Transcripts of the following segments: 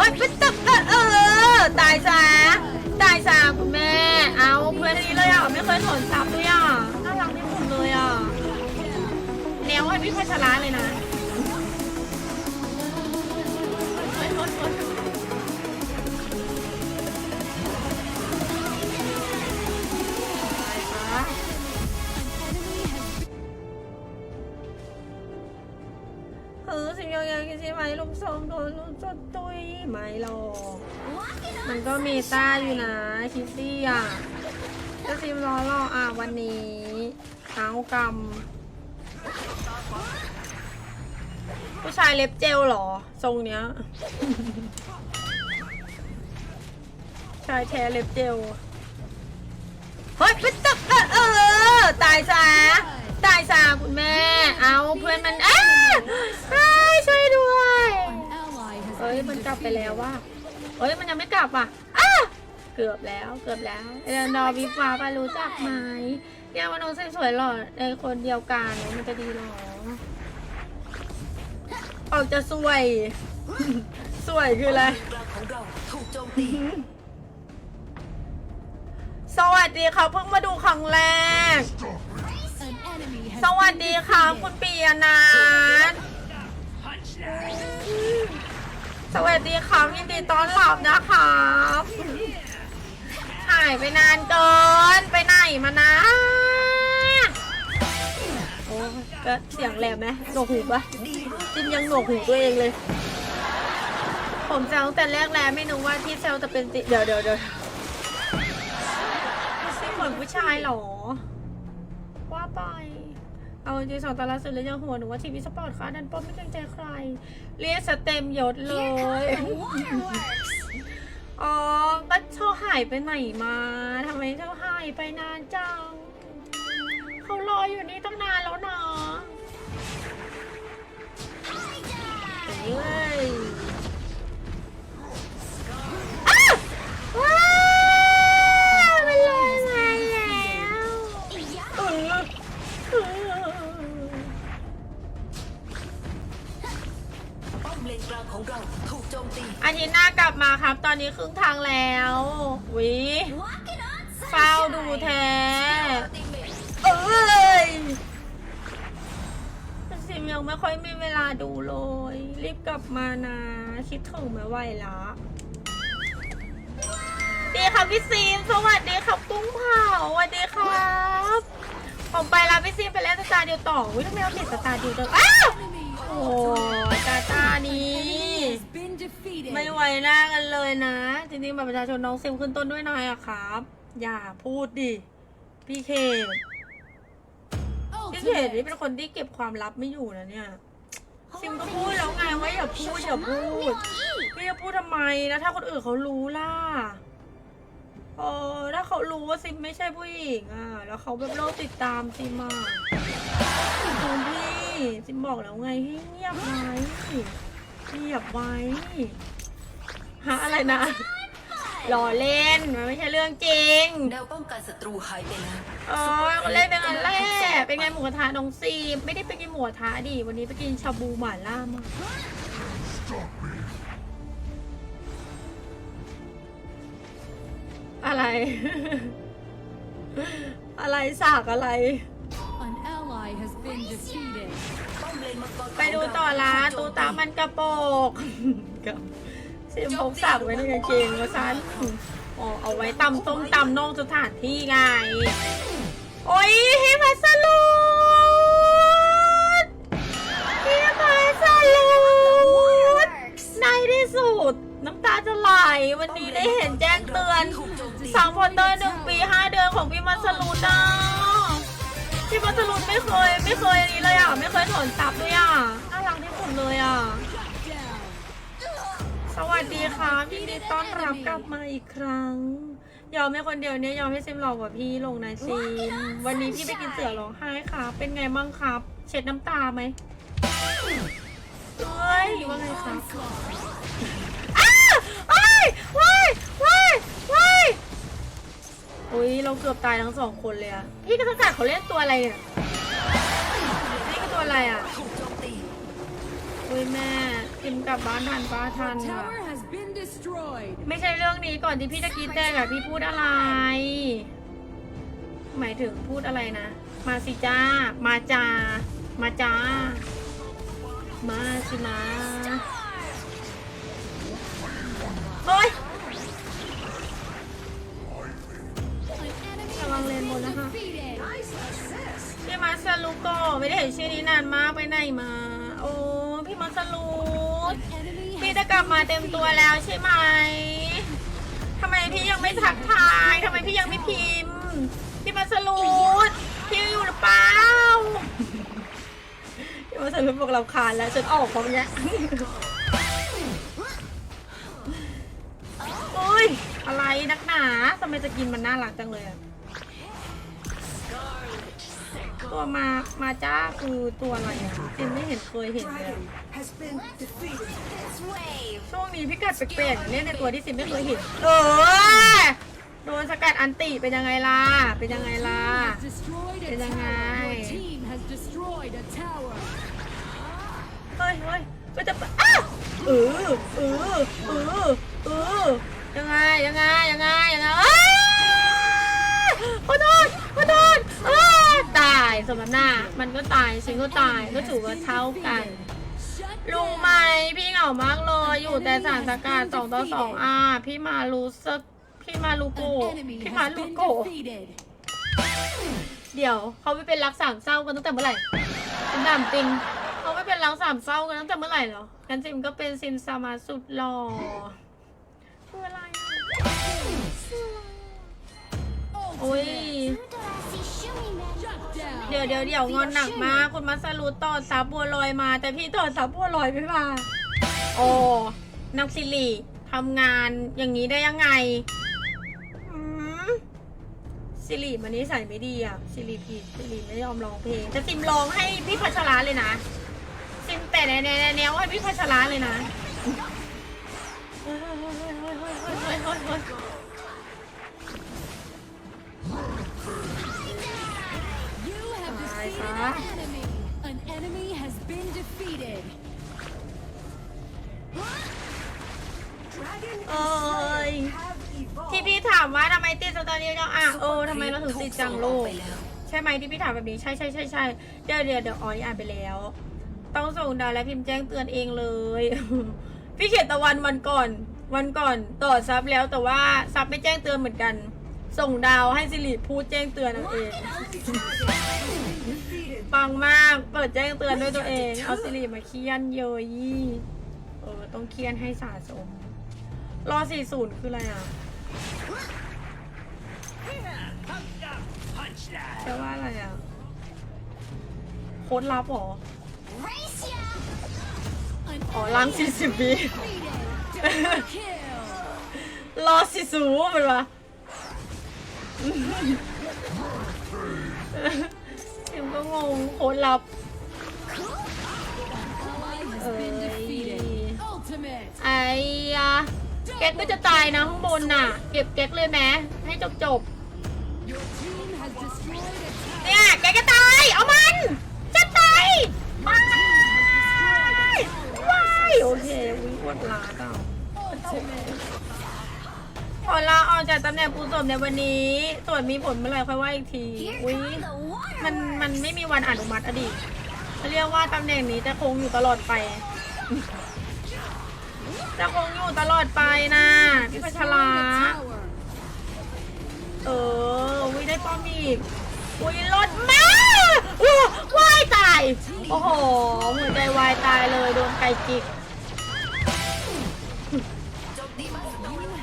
ฮ้ยเป็นตึกเออเออ ตายจ้าตายจ้าคุณแม่ เอาเพื่อนนี้เลยอะ ไม่เคยสอนซับด้วยอะ น่ารักที่สุดเลยอะแนวให้พี่พัชระเลยนะ เออสิยังยังใช่ไหมลุงส้มโดนลุงจดตุยไม่หรอกมันก็มีต้าอยู่นะคิตตี้อะจะซิมรอรออะวันนี้เอากรรมผู้ชายเล็บเจลเหรอ ทรงเนี้ย ชายแท้เล็บเจล เฮ้ยเป็นตึกเออเออ ตายซะ ตายซะคุณแม่ เอาเพื่อนมันอ้าเฮ้ช่วยด้วยเอ้ยมันกลับไปแล้วว่าเอ้ยมันยังไม่กลับอะอ้าเกือบแล้วเกือบแล้วเอเลนดอร์วิฟ้าไปรู้จักไหมเนี่ยมันน้องสวยๆหล่อในคนเดียวกันมันจะดีหรอออกจะสวย สวยคืออะไรสวัสดีครับเพิ่งมาดูครั้งแรก สวัสดีครับคุณปียนัทสวัสดีครับยินดีต้อนรับนะครับหายไปนานเกินไปไหนมานะ โอ้ก็เสียงแหลมไหมหนวกหูปะจิมยังหนวกหูตัวเองเลย ผมแซวตั้งแต่แรกแล้วไม่นึกว่าที่แซวจะเป็นติเดี๋ยวเดี๋ยวเดี๋ยวซิเหมือนผู้ชายหรอ ไปเอาจริงๆสองตาลาสุดเลยยังหัวหนูว่าทีวีสปอร์ตค่ะดันป้อมไม่เกรงใจใคร เรียกสเต็มยศเลย อ๋อก็เธอหายไปไหนมาทำไมเธอหายไปนานจัง เขารออยู่นี่ตั้งนานแล้วนะเฮ้ย เลนกลางของเราถูกโจมตีอาทิตย์หน้ากลับมาครับ ตอนนี้ครึ่งทางแล้ววิเฝ้าดูแท้เอ้ยซิมยังไม่ค่อยมีเวลาดูเลย รีบกลับมานะ คิดถึงไม่ไหวละดีครับพี่ซีมสวัสดีครับกุ้งเผาสวัสดีครับ ผมไปแล้วพี่ซีมไปเล่นสตาร์ดิวต่อวิทำไมเราติดสตาร์ดิวจังอ้าว โอ้ตาตานี้ ไม่ไหวหน้ากันเลยนะ จริงๆบัตรประชาชนน้องซิมขึ้นต้นด้วยน่อยอะครับ อย่าพูดดิ พี่เคพี่เคนี่เป็นคนที่เก็บความลับไม่อยู่นะเนี่ยซิมก็พูดแล้วไงว่าอย่าพูดอย่าพูดพี่จะพูดทำไมแล้วถ้าคนอื่นเขารู้ล่ะเออถ้าเขารู้ว่าซิมไม่ใช่ผู้หญิงอะ แล้วเขาแบบโลกติดตามซิมอะคุณพี่ ซิมบอกแล้วไงให้เงียบไว้เงียบไว้หาอะไรนะหล่อเล่นมันไม่ใช่เรื่องจริงแนวป้องกันศัตรูหายไปแล้วอ๋อเล่นเป็นอันแรกเป็นไงหมูกระทะน้องซีมไม่ได้ไปกินหมูกระทะดิวันนี้ไปกินชาบูหม่าล่ามาอะไร อะไรสากอะไร ไปดูต่อร้านตูตามันกระโปกกับซิมพกสับไว้ในกางเกงมาซันอ๋อเอาไว้ตำต้มตำนอกสถานที่ไง โอ้ยให้มาสลูดให้มาสลูดในที่สุด น้ำตาจะไหลวันนี้ได้เห็นแจ้งเตือนถูกโจมตีสามพอเตอร์หนึ่งปีห้าเดือนของพี่มัสลูดอ่ พี่มัสลูดไม่เคยไม่เคยอันนี้เลยอะ ไม่เคยถอนซับด้วยอะน่ารักที่สุดเลยอะ สวัสดีค่ะยินดีต้อนรับกลับมาอีกครั้ง ยอมให้คนเดียวเนี่ยยอมให้ซิมหลอกกว่าพี่ลงนายซิมวันนี้พี่ไปกินเสือร้องไห้ค่ะ เป็นไงบ้างครับ เช็ดน้ำตาไหมเฮ้ยว่าไงครับอ้าวว้ายว้ายว้ายว้าย อุ้ยเราเกือบตายทั้งสองคนเลยอะพี่กระต่ายเขาเล่นตัวอะไรเนี่ยนี่คือตัวอะไรอะโอุ้ยแม่ซิมกลับบ้านทันป้าทันค่ะ ไม่ใช่เรื่องนี้ก่อนที่พี่จะกินแตกอะพี่พูดอะไร หมายถึงพูดอะไรนะ มาสิจ้า มาจ้ามาจ้า มาสิมาโอ้ย พี่มาสลูโกไม่ได้เห็นชื่อนี้นานมากไปไหนมา โอ้พี่มาสลูพี่จะกลับมาเต็มตัวแล้วใช่ไหมทำไมพี่ยังไม่ทักทายทำไมพี่ยังไม่พิมพ์พี่มาสลูดพี่อยู่หรือเปล่าพี่มาสลูดบอกเราคาญแล้วจนออกของเนี้ยโอ้ยอะไรนักหนาทำไมจะกินมันน่ารักจังเลยอะ ตัวมา มาจ้าคือตัวอะไรอะจินไม่เห็นเคยเห็นเลย has been defeated. ช่วงนี้พี่กัดแปลกๆเล่นในตัวที่ซิมไม่เคยเห็น เออ โดนสกัดอันติเป็นยังไงล่ะ เป็นยังไงล่ะ destroyed a เป็นยังไง tower. Your team has destroyed a tower. เฮ้ยเฮ้ยก็จะอ้าเออเออเออเออยังไง ยังไง ยังไง ยังไงอ้าขอโทษขอโทษ สมน้ำหน้า มันก็ตายฉันก็ตายก็ถือว่าเท่ากันลุงไหมพี่เหงามากเลย อยู่แต่สารสกัดสองต่อสองอะพี่มารู้สึกพี่มาลูโกพี่มาลูโกเดี๋ยวเขาไม่เป็นรักสามเศร้ากันตั้งแต่เมื่อไหร่เป็นดามติงเขาไม่เป็นรักสามเศร้ากันตั้งแต่เมื่อไหร่หรอกันซิมก็เป็นซิมซามาสุดหล่อคืออะไรโอ้ย เดี๋ยวเดี๋ยวเดี๋ยวงอนหนักมากคุณมัสลูต่อซับบัวลอยมา แต่พี่ต่อซับบัวลอยไม่มาโอ้นักสิริทำงานอย่างนี้ได้ยังไงอืมสิริมันนิสัยไม่ดีอะสิริผิดสิริไม่ยอมร้องเพลงจะซิมร้องให้พี่พัชราเลยนะซิมแต่ในในแนวให้พี่พัชราเลยนะเฮ้ยเฮ้ยเฮ้ยเฮ้ยเฮ้ยเฮ้ย an enemy. An enemy has been defeated. เอ้ย Have evolved. ที่พี่ถามว่าทำไมติดสตอรี่จังอะเออทำไมเราถึงติดจังลูกไปแล้วใช่ไหมที่พี่ถามแบบนี้ใช่ใช่ใช่ใช่เดี๋ยวเดี๋ยวเดี๋ยวอ๋อนี่อ่านไปแล้ว ต้องส่งดาวและพิมพ์แจ้งเตือนเองเลย พี่เขียนตะวันวันก่อน วันก่อนต่อซับแล้วแต่ว่าซับไม่แจ้งเตือนเหมือนกัน ส่งดาวให้สิริพูดแจ้งเตือนเอาเอง ปังมาก เปิดแจ้งเตือนด้วยตัวเอง เอาสิริมาเคียนเยยเออต้องเคียนให้สะสม รอสี่ศูนย์คืออะไรอะแปลว่าอะไรอะ โค้ดลับเหรอ An อ๋อล้างสี่สิบวิ defeated. Double kill. รอสิสูมันวะเอ็ม ก็งงโค้ดลับ Ally has Ơi. been defeated. Ultimate. ไอ้อะแก๊กก็จะตายนะข้างบนน่ะ เก็บแก๊กเลยไหมให้จบจบเนี่ยแก๊กจะตาย เอามัน จะตายว้ายว้ายโอเควิวดลาเปล่าขอลาออกจากตำแหน่งผู้สมในวันนี้ ส่วนมีผลเมื่อไหร่ค่อยว่าอีกทีอุ้ย มันมันไม่มีวันอนุมัติอดีตเขาเรียกว่าตำแหน่งนี้จะคงอยู่ตลอดไป จะคงอยู่ตลอดไปนะพี่พัชราเออวิได้ป้อมอีกอุ้ยรถมาอู้วายตาย โอ้โหหัวใจวายตายเลยโดนไก่จิก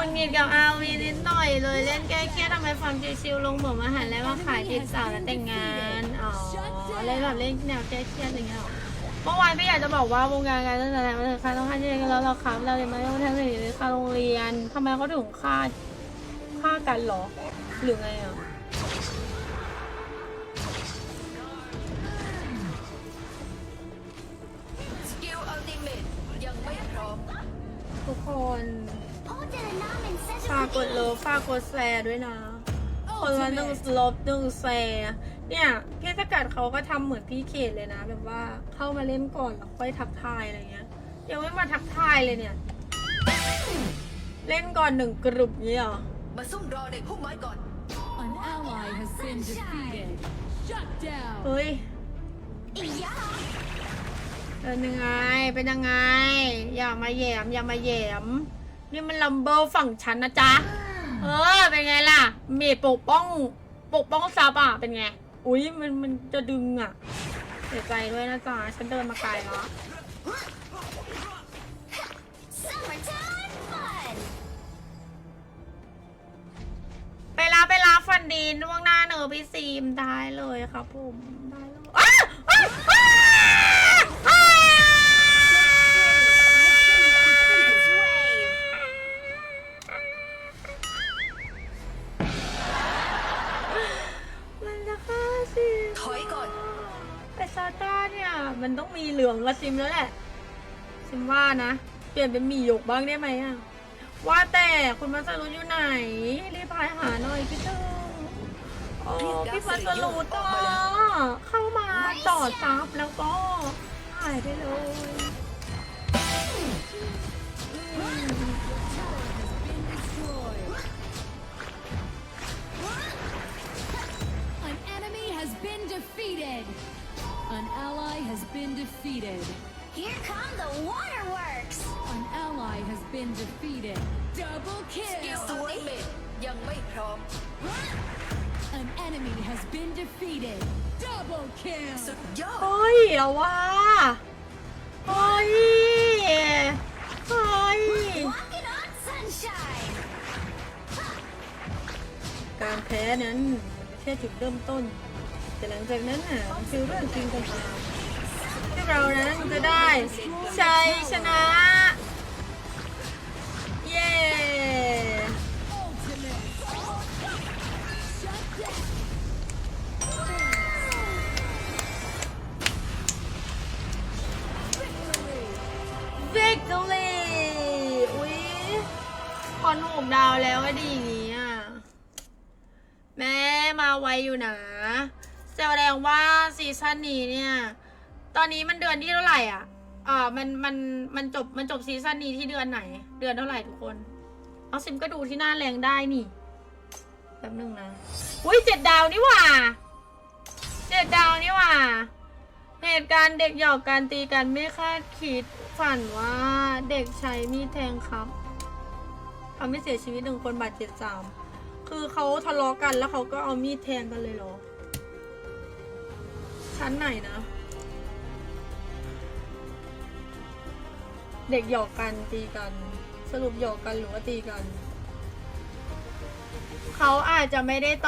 คุณงิดกับอาวีนิดหน่อยเลยเล่นแก้เครียดทำไมฟังชิวๆลงเหมือนมาหันแล้วมาขายติดสาวแล้วแต่งงาน อ๋อเล่นแบบเล่นแนวแก้เครียดอย่างเงี้ยหรอเมื่อวานพี่อยากจะบอกว่าวงการการศึกษามันถึงค่าต้องค่าเรียนกันแล้วเราครับเรายังไม่ต้องแทนสิ่งค่าโรงเรียนทำไมเขาถึงค่าฆ่ากันเหรอหรือไงอะสกิลอัลติเมทยังไม่พร้อมทุกคนฝากก ดเลิฟฝากกดแชร์ด้วยนะ คนละหนึ่ง Ultimate. ลบหนึ่งแชร์เนี่ยพี่สกัดเขาก็ทำเหมือนพี่เขตเลยนะ แบบว่าเข้ามาเล่นก่อนแล้วค่อยทักทายอะไรเงี้ยยังไม่มาทักทายเลยเนี่ย เล่นก่อนหนึ่งกลุ่มนี้เหรอมาซุ่มรอในพุ่มไม้ก่อน An ally has been defeated. Shut down. เฮ้ยเป็นยังไงเป็นยังไง อย่ามาแหยมอย่ามาแหยม นี่มันลัมเบอร์ฝั่งฉันนะจ๊ะ เออ เป็นไงล่ะ เมดปกป้อง ปกป้องซับอะ เป็นไง อุ้ยมันมันจะดึงอะเสียใจด้วยนะจ๊ะ ฉันเดินมาไกลแล้ว Summertime fun! ไปรับไปรับฟันดีนล่วงหน้าเนอะพี่ซีมได้เลยครับผม ได้เลยอ้าวอ้าวอ้าวอ้าว มีเหลืองกับซิมแล้วแหละซิมว่านะ เปลี่ยนเป็นหมี่หยกบ้างได้ไหมอะ ว่าแต่คุณมัสรุอยู่ไหน รีบพายหาหน่อยพี่เจ้าโอ้พี่มัสรุต่อเข้ามาจอดซับแล้วก็หายไปเลย Been destroyed. An enemy has been defeated. An ally has been defeated. Here come the waterworks! An ally has been defeated. Double กิล kill. สวนเมดยังไม่พร้อม An enemy has been defeated. Double kill. สุดยอด เฮ้ยเอาว่าเฮ้ยเฮ้ย Walking on sunshine! การแพ้นั้นมันแค่จุดเริ่มต้น แต่หลังจากนั้นน่ะมันคือเรื่องจริงต่างหากที่เรานั้นจะได้ชัยชนะ เย้ Ultimate. Shut down. victory อุ๊ยคอนหกดาวแล้วก็ดีอย่างนี้อะ แม่มาไวอยู่นะ แสดงว่าซีซั่นนี้เนี่ย ตอนนี้มันเดือนที่เท่าไหร่อะอ่ามันมันมันจบมันจบซีซั่นนี้ที่เดือนไหน เดือนเท่าไหร่ทุกคนเอาซิมก็ดูที่หน้าแรงได้นี่แป๊บนึงนะอุ้ยเจ็ดดาวนี่หว่าเจ็ดดาวนี่หว่าเหตุการณ์เด็กหยอกกันตีกันไม่คาดคิดฝันว่าเด็กใช้มีดแทงครับทำให้เสียชีวิตหนึ่งคนบาดเจ็บสามคือเขาทะเลาะกันแล้วเขาก็เอามีดแทงกันเลยเหรอ ชั้นไหนนะ เด็กหยอกกันตีกัน สรุปหยอกกันหรือว่าตีกัน เขาอาจจะไม่ได้ต